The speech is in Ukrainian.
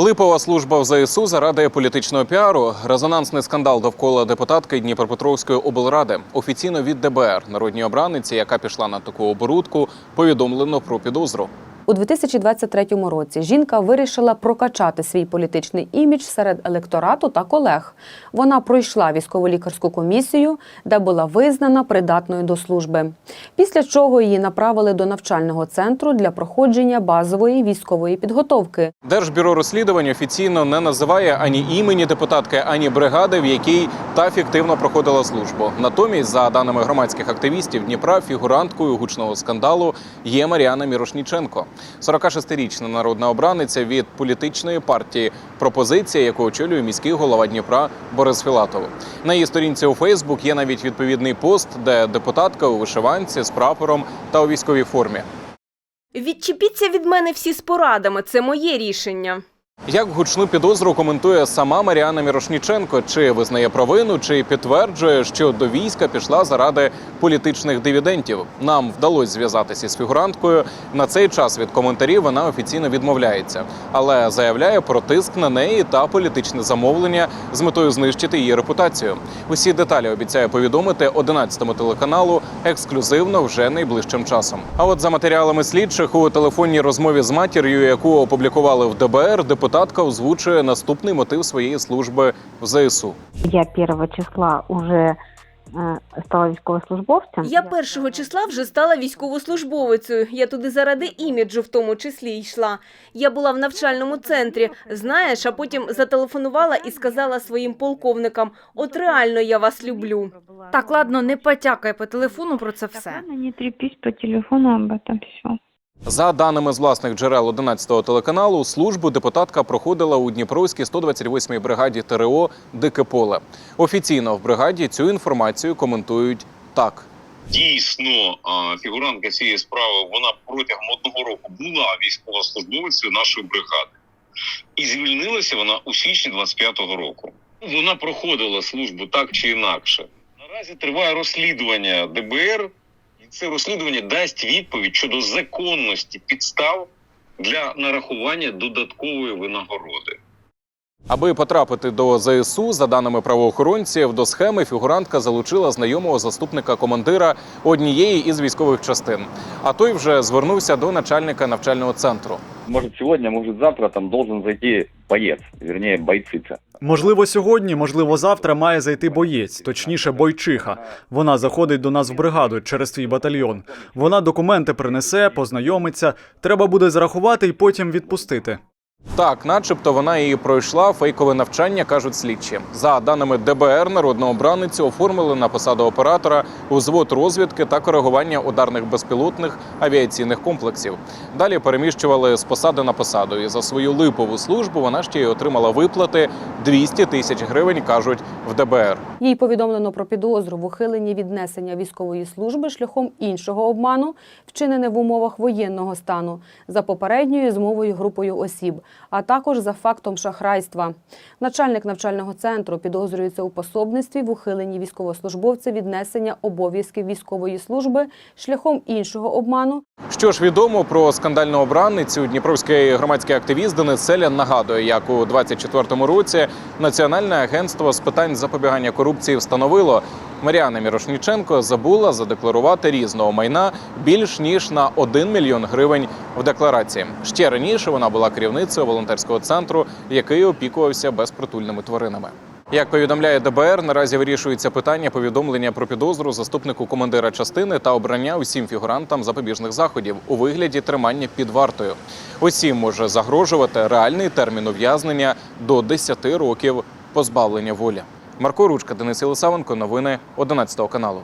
Липова служба в ЗСУ заради політичного піару. Резонансний скандал довкола депутатки Дніпропетровської облради. Офіційно від ДБР народній обраниці, яка пішла на таку оборудку, повідомлено про підозру. У 2023 році жінка вирішила прокачати свій політичний імідж серед електорату та колег. Вона пройшла військово-лікарську комісію, де була визнана придатною до служби. Після чого її направили до навчального центру для проходження базової військової підготовки. Держбюро розслідувань офіційно не називає ані імені депутатки, ані бригади, в якій та фіктивно проходила службу. Натомість, за даними громадських активістів Дніпра, фігуранткою гучного скандалу є Маріана Мірошніченко. 46-річна народна обраниця від політичної партії пропозиція, яку очолює міський голова Дніпра Борис Філатов. На її сторінці у Фейсбук є навіть відповідний пост, де депутатка у вишиванці з прапором та у військовій формі. Відчепіться від мене всі з порадами. Це моє рішення. Як гучну підозру коментує сама Маріана Мірошніченко, чи визнає провину, чи підтверджує, що до війська пішла заради політичних дивідендів. Нам вдалося зв'язатися з фігуранткою. На цей час від коментарів вона офіційно відмовляється, але заявляє про тиск на неї та політичне замовлення з метою знищити її репутацію. Усі деталі обіцяє повідомити 11-му телеканалу ексклюзивно вже найближчим часом. А от за матеріалами слідчих у телефонній розмові з матір'ю, яку опублікували в ДБР, депутатка озвучує наступний мотив своєї служби в ЗСУ. Я первого числа уже э, стала військовослужбовцем. Я першого числа вже стала військовослужбовицею. Я туди заради іміджу в тому числі йшла. Я була в навчальному центрі, знаєш, а потім зателефонувала і сказала своїм полковникам: от реально я вас люблю. Так, ладно, не потякай по телефону про це все. не трепись по телефону об этом все. За даними з власних джерел 11-го телеканалу, службу депутатка проходила у Дніпровській 128-й бригаді ТРО Дике поле. Офіційно в бригаді цю інформацію коментують так. Дійсно, фігурантка цієї справи вона протягом одного року була військовослужбовицею нашої бригади, і звільнилася вона у січні 25-го року. Вона проходила службу так чи інакше. Наразі триває розслідування ДБР, це розслідування дасть відповідь щодо законності підстав для нарахування додаткової винагороди. Аби потрапити до ЗСУ, за даними правоохоронців, до схеми фігурантка залучила знайомого заступника командира однієї із військових частин. А той вже звернувся до начальника навчального центру. Может сегодня, может завтра там должен зайти боец, вернее бойцица. Можливо, сьогодні, можливо, завтра має зайти боєць, точніше, бойчиха. Вона заходить до нас в бригаду через свій батальйон. Вона документи принесе, познайомиться. Треба буде зарахувати і потім відпустити. Так, начебто вона і пройшла фейкове навчання, кажуть слідчі. За даними ДБР, народну обраницю оформили на посаду оператора у взвод розвідки та коригування ударних безпілотних авіаційних комплексів. Далі переміщували з посади на посаду. І за свою липову службу вона ще й отримала виплати 200 тисяч гривень, кажуть в ДБР. Їй повідомлено про підозру в ухиленні від несення військової служби шляхом іншого обману, вчинене в умовах воєнного стану, за попередньою змовою групою осіб, а також за фактом шахрайства. Начальник навчального центру підозрюється у пособництві в ухиленні військовослужбовця від несення обов'язків військової служби шляхом іншого обману, Що ж відомо про скандальну обранницю, дніпровський громадський активіст Денис Селян нагадує, як у 24-му році Національне агентство з питань запобігання корупції встановило, Маріана Мірошніченко забула задекларувати різного майна більш ніж на 1 мільйон гривень в декларації. Ще раніше вона була керівницею волонтерського центру, який опікувався безпритульними тваринами. Як повідомляє ДБР, наразі вирішується питання повідомлення про підозру заступнику командира частини та обрання усім фігурантам запобіжних заходів у вигляді тримання під вартою. Усім може загрожувати реальний термін ув'язнення до 10 років позбавлення волі. Марко Ручка, Денис Єлисавенко, новини 11 каналу.